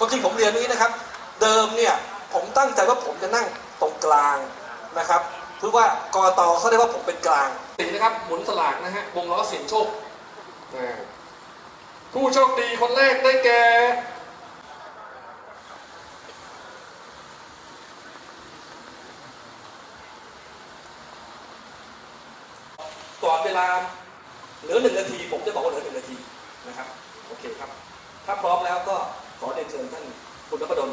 ความจริงผมเรียนนี้นะครับ เดิมเนี่ยผมตั้งใจว่าผมจะนั่งตรงกลางนะครับเพื่อว่ากรตเขาได้ว่าผมเป็นกลางสีนะครับหมุนสลากนะฮะวงล้อเสียงโชคผู้โชคดีคนแรกได้แก่ก่อนเวลาเหลือหนึ่งนาที ผมจะบอกว่าเหลือหนึ่งนาทีนะครับ โอเคครับ ถ้าพร้อมแล้วก็ขอเรียนเชิญท่านคุณนพดล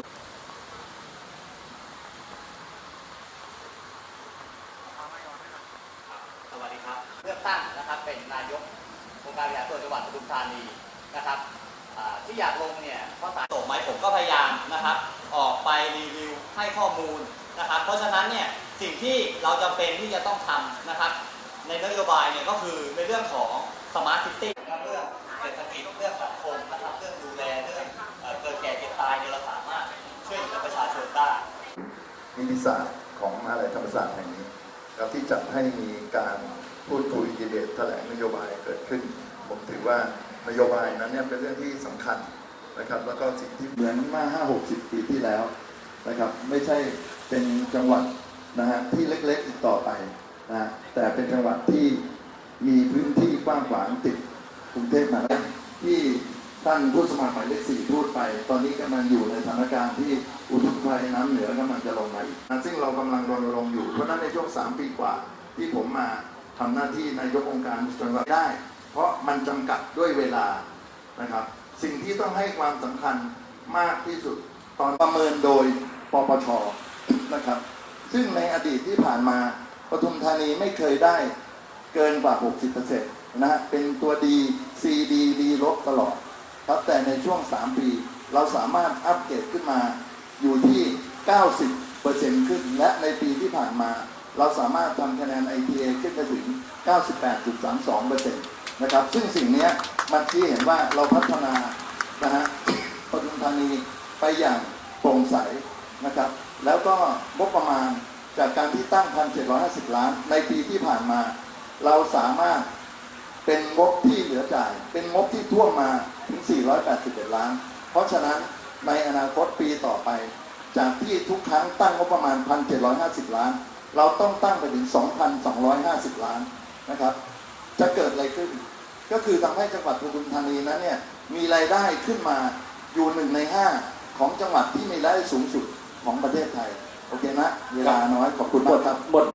ครับเลือกตั้งนะครับเป็นนายกองค์การบริหารส่วนจังหวัดปทุมธานีนะครับที่อยากลงเนี่ยเพราะสายส่งไหมผมก็พยายามนะครับ ออกไปรีวิวให้ข้อมูลนะครับ เพราะฉะนั้นเนี่ยสิ่งที่เราจำเป็นที่จะต้องทำนะครับ ในนโยบายเนี่ยก็คือในเรื่องของสมาร์ทซิตี้เรื่องเศรษฐกิจเรื่องสังคมนะครับเรื่องดูแลเรื่องเกิดแก่เจ็บตายเนี่ยเราสามารถช่วยเหลือประชาชนได้นิติศาสตร์ของมหาลัยธรรมศาสตร์แห่งนี้ แล้วที่จัดให้มีการ พูดคุยดีเบตแถลงนโยบายเกิดขึ้น ผมถือว่านโยบายนั้นเนี่ยเป็นเรื่องที่สำคัญนะครับแล้วก็สิ่งที่เหมือนเมาห้าหกสิบปีที่แล้วนะครับไม่ใช่เป็นจังหวัดนะฮะที่เล็กๆอีกต่อไปนะแต่เป็นจังหวัดที่มีพื้นที่กว้างขวางติดกรุงเทพมหานครที่ท่านผู้สมัครหมายเลขสี่พูดไป ตอนนี้กำลังอยู่ในสถานการณ์ที่อุทกภัยน้ำเหนือกำลังจะลงมาอีกซึ่งเรากำลังรณรงค์อยู่เพราะฉะนั้นในช่วงสามปีกว่าที่ผมมา ทำหน้าที่นายกองค์การจังหวัดได้ เพราะมันจำกัดด้วยเวลานะครับ สิ่งที่ต้องให้ความสำคัญมากที่สุด ตอนประเมินโดยปปชนะครับ ซึ่งในอดีตที่ผ่านมาปทุมธานีไม่เคยได้เกินกว่า 60%นะฮะเป็นตัวดี CD ดีลบตลอดครับแต่ในช่วง 3 ปี เราสามารถอัปเกรดขึ้นมาอยู่ที่ 90%ขึ้นและในปีที่ผ่านมา เราสามารถทำคะแนน ITA ขึ้นไปถึง 98.32%นะครับ ซึ่งสิ่งนี้มันชี้เห็นว่าเราพัฒนานะฮะปทุมธานีไปอย่างโปร่งใสนะครับ แล้วก็งบประมาณจากการที่ตั้ง 1,750 ล้าน ในปีที่ผ่านมา เราสามารถเป็นงบที่เหลือจ่าย เป็นงบที่ท่วมมาถึง 481 ล้าน เพราะฉะนั้นในอนาคตปีต่อไป จากที่ทุกครั้งตั้งงบประมาณ 1,750 ล้าน เราต้องตั้งไปถึง 2,250 ล้านนะครับ จะเกิดอะไรขึ้น ก็คือทำให้จังหวัดปทุมธานีนั้นเนี่ยมีรายได้ขึ้นมาอยู่หนึ่งในห้าของจังหวัดที่มีรายได้สูงสุดของประเทศไทย โอเคนะ เวลาน้อยขอบคุณมากครับ